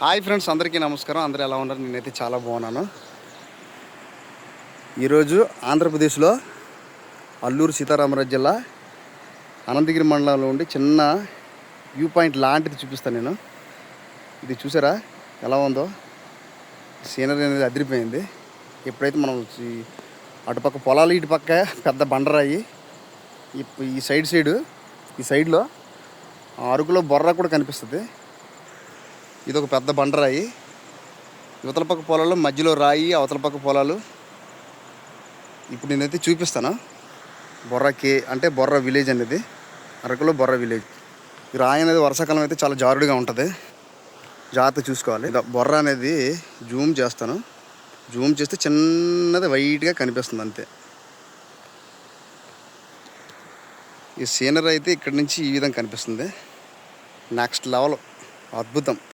Hi friends అందరికీ నమస్కారం. అందరూ ఎలా ఉన్నారు? నేనైతే చాలా బాగున్నాను. ఈరోజు ఆంధ్రప్రదేశ్లో అల్లూరు సీతారామరాజు జిల్లా అనంతగిరి మండలంలో ఉండి చిన్న వ్యూ పాయింట్ లాంటిది చూపిస్తాను నేను. ఇది చూసారా? ఎలా ఉందో? సీనరీ అనేది అదిరిపోయింది. ఎప్పుడైతే మనం అటుపక్క పొలాలు ఇటు పక్క పెద్ద బండరాయి ఈ- ఈ సైడ్ సైడు ఈ సైడ్లో అరకులో బొర్ర కూడా కనిపిస్తుంది. ఇది ఒక పెద్ద బండరాయి. ఇవతల పక్క పొలాలు మధ్యలో రాయి అవతల పక్క పొలాలు. ఇప్పుడు నేనైతే చూపిస్తాను. బొర్ర కే అంటే బొర్ర విలేజ్ అనేది. అరకులో బొర్ర విలేజ్. ఈ రాయి అనేది వర్షాకాలం అయితే చాలా జారుడుగా ఉంటుంది. జాగ్రత్త చూసుకోవాలి. బొర్ర అనేది జూమ్ చేస్తాను. జూమ్ చేస్తే చిన్నది వైట్గా కనిపిస్తుంది అంతే. ఈ సీనరీ అయితే ఇక్కడి నుంచి ఈ విధంగా కనిపిస్తుంది. Next level. అద్భుతం.